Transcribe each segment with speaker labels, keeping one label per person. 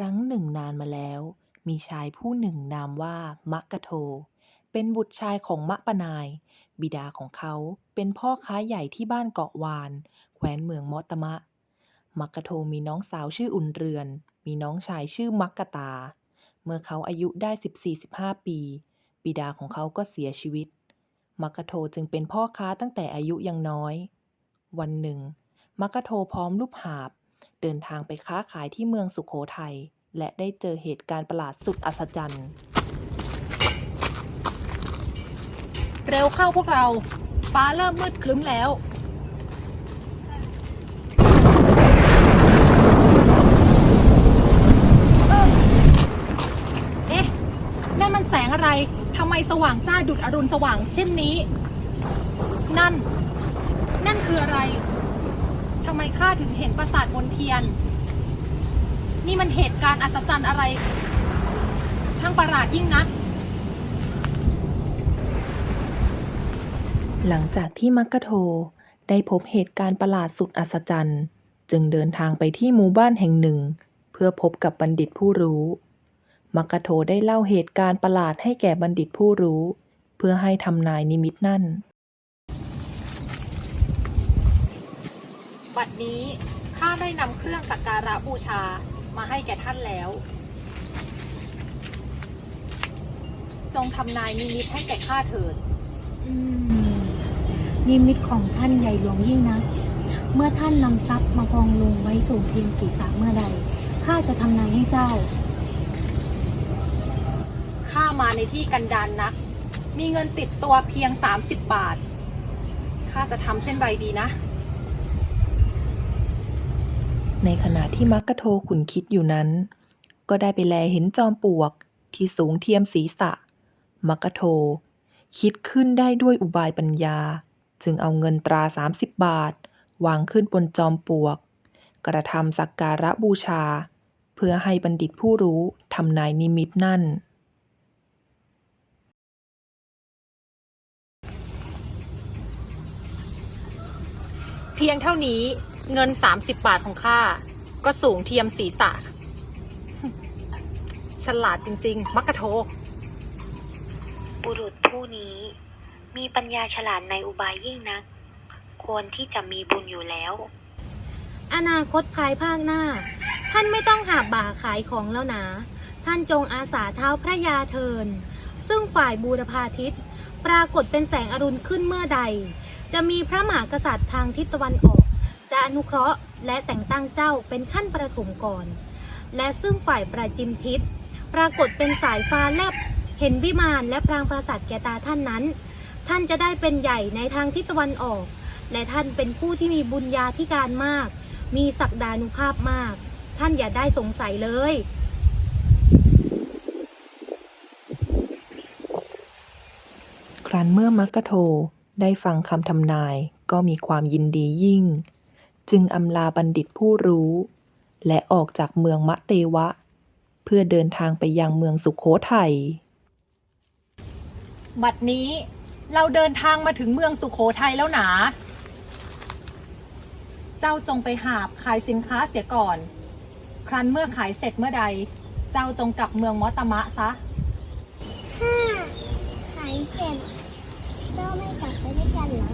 Speaker 1: ครั้งหนึ่งนานมีชายผู้หนึ่งนามว่ามะกะโท เป็นบุตรชายของมะปะนาย บิดาของเขาเป็นพ่อค้าใหญ่ที่บ้านเกาะวาน แคว้นเมืองมอตมะ มักกะโทมีน้องสาวชื่ออุ่นเรือน มีน้องชายชื่อมักกะตา เมื่อเขาอายุได้ 14-15 ปี บิดาของเขาก็เสียชีวิต มักกะโทจึงเป็นพ่อค้าตั้งแต่อายุยังน้อย วันหนึ่งมักกะโทพร้อมลูกหาบ เดินทางไปค้าขายที่เมืองสุโขทัยและได้เจอเหตุการณ์ประหลาดสุดอัศจรรย์
Speaker 2: เร็วเข้าพวกเรา ฟ้าเริ่มมืดครึ้มแล้ว เอ๊ะ นั่นมันแสงอะไร ทำไมสว่างจ้าดุดอรุณสว่างเช่นนี้ นั่น นั่นคืออะไร ทำไมข้าถึงเห็นปราสาทบนเทียน นี่มันเหตุการณ์อัศจรรย์อะไร ช่างประหลาดยิ่งนัก
Speaker 1: หลังจากที่มักกะโทได้พบเหตุการณ์ประหลาดสุดอัศจรรย์ จึงเดินทางไปที่หมู่บ้านแห่งหนึ่ง เพื่อพบกับบัณฑิตผู้รู้มักกะโทได้เล่าเหตุการณ์ประหลาดให้แก่บัณฑิตผู้รู้ เพื่อให้ทำนายนิมิตนั่น
Speaker 2: บัดนี้ข้าได้นำเครื่องสักการะบูชามาให้แก่ท่านแล้ว จงทำนายนิมิตให้แก่ข้าเถิด
Speaker 3: อืมนิมิตของท่านใหญ่หลวงยิ่งนะ เมื่อท่านนำทรัพย์มากองลงไว้สู่เพียงศีรษะเมื่อใด ข้าจะทำนายให้เจ้า
Speaker 2: ข้ามาในที่กันดานนัก มีเงินติดตัวเพียง 30 บาท ข้าจะทำเช่นไรดีนะ
Speaker 1: ในขณะที่มักกะโทขุนคิดอยู่นั้น ก็ได้ไปแลเห็นจอมปลวกที่สูงเทียมศีรษะ มักกะโท คิดขึ้นได้ด้วยอุบายปัญญา จึงเอาเงินตรา 30 บาท วางขึ้นบนจอมปลวก กระทำสักการะบูชา เพื่อให้บัณฑิตผู้รู้ทำนายนิมิตนั่น
Speaker 2: เพียงเท่านี้เงิน30บาทของข้าก็สูงเทียมศีรษะฉลาดจริง ๆ มักกะโท
Speaker 4: บุรุษผู้นี้ มีปัญญาฉลาดในอุบายยิ่งนัก ควรที่จะมีบุญอยู่แล้ว
Speaker 3: อนาคตภายภาคหน้า ท่านไม่ต้องหาบ่าขายของแล้วนะ ท่านจงอาสาเท้าพระยาเทิน ซึ่งฝ่ายบูรพาทิตปรากฏเป็นแสงอรุณขึ้นเมื่อใด จะมีพระมหากษัตริย์ทางทิศตะวันออก จะอนุเคราะห์และแต่งตั้งเจ้าเป็นขั้นประถมก่อน และซึ่งฝ่ายประจิมทิศปรากฏเป็นสายฟ้าแลบเห็นวิมานและพรางปราสาทแก่ตาท่านนั้น ท่านจะได้เป็นใหญ่ในทางทิศตะวันออก และท่านเป็นผู้ที่มีบุญญาธิการมาก มีศักดานุภาพมาก ท่านอย่าได้สงสัยเลย
Speaker 1: ครั้นเมื่อมักกะโท ได้ฟังคำทำนายก็มีความยินดียิ่ง จึงอำลาบัณฑิตผู้รู้ และออกจากเมืองมะเตวะ เพื่อเดินทางไปยังเมืองสุขโขทัย
Speaker 2: บัดนี้เราเดินทางมาถึงเมืองสุขโขทัยแล้วหนา เจ้าจงไปหาบขายสินค้าเสียก่อน ครั้นเมื่อขายเสร็จเมื่อใด เจ้าจงกลับเมืองมอตมะซะ
Speaker 5: ถ้าขายเสร็จ เจ้าไม่กลับไปด้วยกันเหรอ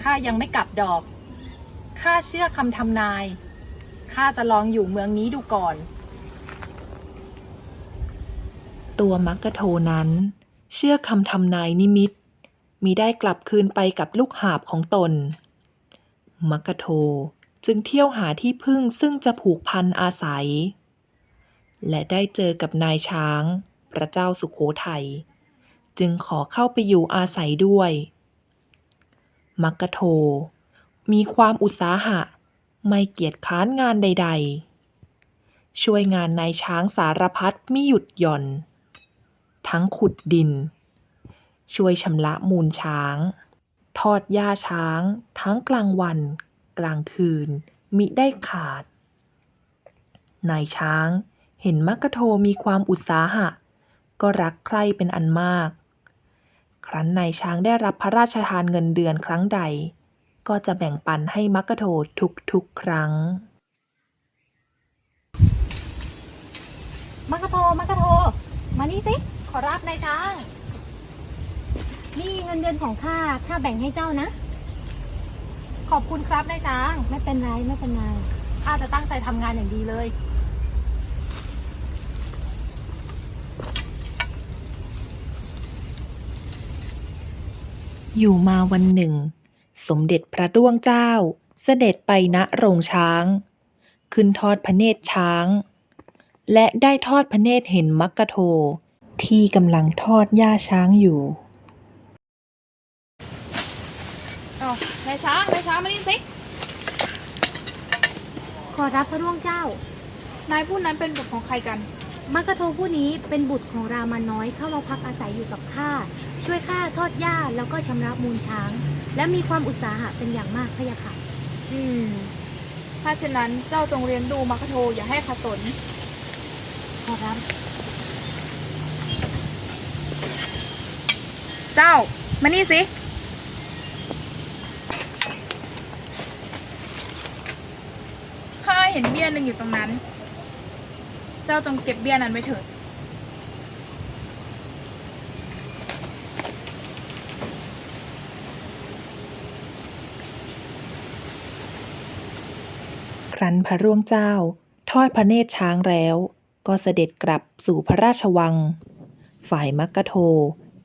Speaker 2: ข้ายังไม่กลับดอก ข้าเชื่อคำทำนาย ข้าจะลองอยู่เมืองนี้ดูก่อน
Speaker 1: ตัวมักกะโทนั้น เชื่อคำทำนายนิมิตมิได้กลับคืนไปกับลูกหาบของตน มักกะโทจึงเที่ยวหาที่พึ่งซึ่งจะผูกพันอาศัย และได้เจอกับนายช้าง พระเจ้าสุขโขทัย จึงขอเข้าไปอยู่อาศัยด้วย มักกะโท มีความอุตสาหะ ไม่เกียจค้านงานใด ๆ ช่วยงานนายช้างสารพัดมิหยุดหย่อน ทั้งขุดดิน ช่วยชำระมูลช้าง ทอดหญ้าช้าง ทั้งกลางวัน กลางคืน มิได้ขาด นายช้างเห็นมักกะโทมีความอุตสาหะ ก็รักใคร่เป็นอันมาก ครั้นนายช้างได้รับพระราชทานเงินเดือนครั้งใด ก็จะแบ่งปันให้มักกะโททุกๆครั้ง
Speaker 3: มักกะโทมักกะโท มานี่สิ
Speaker 2: ขอรับนายช้าง
Speaker 3: นี่เงินเดือนของข้าข้าแบ่งให้เจ้านะ
Speaker 2: ขอบคุณครับนายช้าง
Speaker 3: ไม่เป็นไรไม่เป็นไร
Speaker 2: ข้าจะตั้งใจทำงานอย่างดีเลย
Speaker 1: อยู่มาวันหนึ่ง สมเด็จพระร่วงเจ้า เสด็จไปณโรงช้าง ขึ้นทอดพระเนตรช้าง และได้ทอดพระเนตรเห็นมักกะโท ที่กำลังทอดหญ้าช้างอยู่
Speaker 6: อ้าวนายช้างนายช้างมานี่สิ
Speaker 3: ขอรับพระร่วงเจ้า
Speaker 6: นายผู้นั้นเป็นบุตรของใครกัน
Speaker 3: มักกะโทผู้นี้เป็นบุตรของรามาน้อยเข้ามาพักอาศัยอยู่กับข้า ช่วยข้าทอดหญ้าแล้วก็ชำระมูลช้าง และมีความอุตสาหะเป็นอย่างมากพะยะค่ะ
Speaker 6: อืม ถ้าเช่นนั้นเจ้าจงเรียนดูมัคคโทอย่าให้ขัดสน
Speaker 3: ขอรับ
Speaker 6: เจ้า มานี่สิ ข้าเห็นเบี้ยหนึ่งอยู่ตรงนั้น เจ้าจงเก็บเบี้ยนั้นไว้เถิด
Speaker 1: ครั้นพระร่วงเจ้า ทอดพระเนตรช้างแล้ว ก็เสด็จกลับสู่พระราชวัง ฝ่ายมักกะโท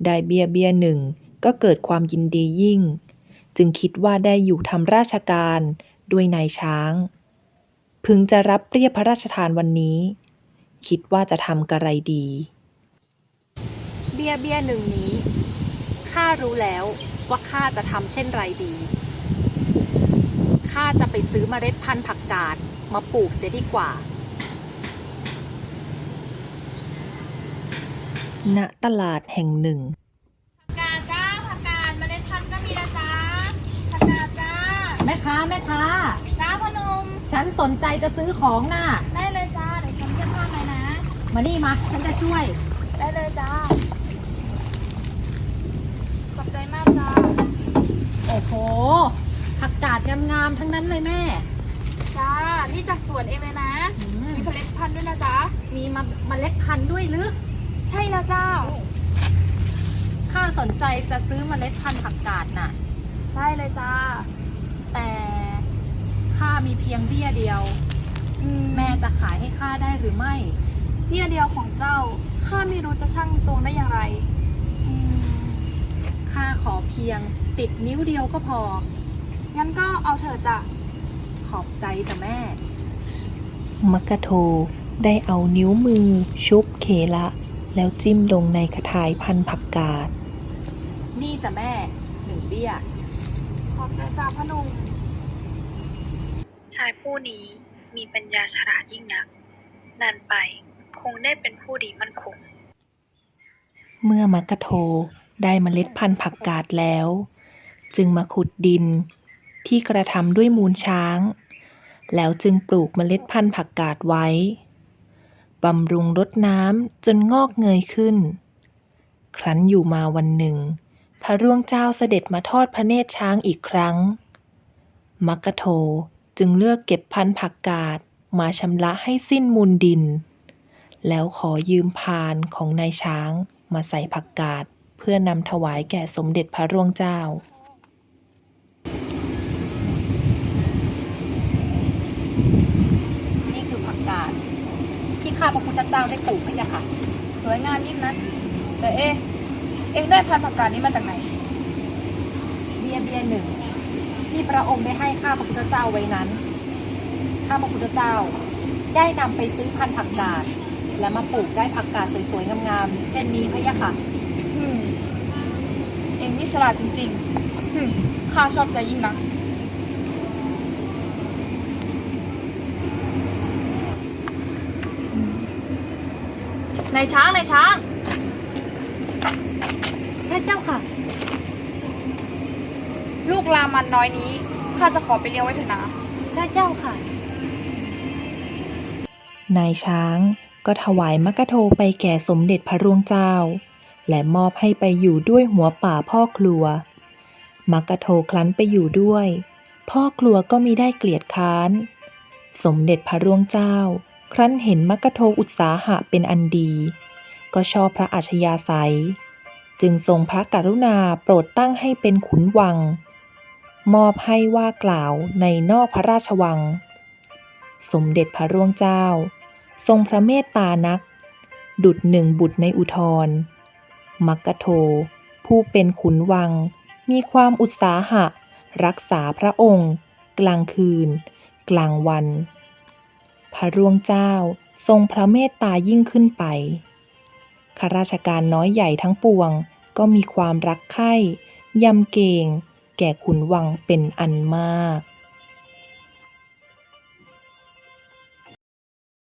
Speaker 1: ได้เบียเบียหนึ่งก็เกิดความยินดียิ่ง จึงคิดว่าได้อยู่ทำราชการด้วยนายช้าง พึงจะรับเรียบพระราชทานวันนี้ คิดว่าจะทำกระไรดี
Speaker 2: เบียเบียหนึ่งนี้ข้ารู้แล้วว่าข้าจะทำเช่นไรดี ข้าจะไปซื้อเมล็ดพันธุ์ผักกาดมาปลูกเสียดีกว่า
Speaker 1: ณ ตลาดแห่งหนึ่ง
Speaker 5: ผักกาดจ้าผักกาดเมล็ดพันธุ์ก็มีนะจ๊ะผักกาดจ้า
Speaker 2: แม่ค้าแม่ค้า
Speaker 5: จ้าพอหนุ่ม
Speaker 2: ฉันสนใจจะซื้อของน่ะ
Speaker 5: ได้เลยจ้าเดี๋ยวฉันเชื่อมผ้าหน่อยนะ
Speaker 2: มานี่มาฉันจะช่วย
Speaker 5: ได้เลยจ้าขอบใจมากจ้า
Speaker 2: โอ้โหผั กกาดงามๆทั้งนั้นเลยแม่
Speaker 5: จ้า นี่จากสวนเองเลยนะ
Speaker 2: อืม
Speaker 5: มีเมล็ดพันธุ์ด้วยนะจ๊ะ
Speaker 2: มีมาเมล็ดพันธุ์ด้วยหรือ
Speaker 5: ใช่แล้วจ้า
Speaker 2: ข้าสนใจจะซื้อเมล็ดพันธุ์ผักกาดน่ะ
Speaker 5: ได้เลยจ้า
Speaker 2: แต่ข้ามีเพียงเบี้ยเดียว
Speaker 5: อืม
Speaker 2: แม่จะขายให้ข้าได้หรือไม่
Speaker 5: เบี้ยเดียวของเจ้า ข้าไม่รู้จะชั่งตวงได้อย่างไร อืม
Speaker 2: ข้าขอเพียงติดนิ้วเดียวก็พอ
Speaker 5: งั้นก็เอาเถอะจ้ะ
Speaker 2: ขอบใจจ้ะแม่
Speaker 1: มักกะโทได้เอานิ้วมือชุบเคละ แล้วจิ้มลงในกระถายพันธุ์ผักกาด
Speaker 2: นี่จ้ะแม่หนึ่งเบี้ย
Speaker 5: ขอบใจจ้าพอหนุ่ม
Speaker 4: ชายผู้นี้มีปัญญาฉลาดยิ่งนัก นานไปคงได้เป็นผู้ดีมั่นคง
Speaker 1: เมื่อมักกะโทได้เมล็ดพันธุ์ผักกาดแล้ว จึงมาขุดดิน ที่กระทำด้วยมูลช้าง แล้วจึงปลูกเมล็ดพันธุ์ผักกาดไว้บำรุงรดน้ำจนงอกเงยขึ้น ครั้นอยู่มาวันหนึ่ง พระร่วงเจ้าเสด็จมาทอดพระเนตรช้างอีกครั้ง มักกะโทจึงเลือกเก็บพันธุ์ผักกาดมาชำระให้สิ้นมูลดิน แล้วขอยืมพานของนายช้างมาใส่ผักกาดเพื่อนำถวายแก่สมเด็จพระร่วงเจ้า
Speaker 2: นี่คือผักกาดที่ ข้าพระพุทธเจ้าได้ปลูกพะยะค่ะ
Speaker 6: สวยงามยิ่งนะแต่เอ๊ะเอ็งได้พันธุ์ผักกาดนี้มาจากไหน
Speaker 2: เบียเบียหนึ่งที่พระองค์ได้ให้ข้าพระพุทธเจ้าไว้นั้น ข้าพระพุทธเจ้าได้นำไปซื้อพันธุ์ผักกาดและมาปลูกได้ผักกาดสวยๆงามๆเช่นนี้พะยะค่ะ
Speaker 6: เอ็งนี่ฉลาดจริงๆข้าชอบใจยิ่งนั นายช้างนายช้าง
Speaker 3: พระเจ้าค่ะ
Speaker 6: ลูกลามันน้อยนี้ข้าจะขอไปเลี้ยงไว้เถอะนะ
Speaker 3: พระเจ้าค่ะ
Speaker 1: นายช้างก็ถวายมกกะโทไปแก่สมเด็จพระร่วงเจ้า และมอบให้ไปอยู่ด้วยหัวป่าพ่อครัวมกกะโทคลั้นไปอยู่ด้วย พ่อครัวก็มิได้เกลียดค้าน สมเด็จพระร่วงเจ้า ครั้นเห็นมักกะโทอุตสาหะเป็นอันดี ก็ชอบพระอัชยาศัย จึงทรงพระกรุณาโปรดตั้งให้เป็นขุนวัง มอบให้ว่ากล่าวในนอกพระราชวัง สมเด็จพระร่วงเจ้า ทรงพระเมตตานัก ดุดหนึ่งบุตรในอุทธรมักกะโท ผู้เป็นขุนวัง มีความอุตสาหะ รักษาพระองค์ กลางคืน กลางวัน ระร่วงเจ้าทรงพระเมตตายิ่งขึ้นไป ข้าราชการน้อยใหญ่ทั้งปวงก็มีความรักใคร่ยำเกรงแก่ขุนวังเป็นอันมาก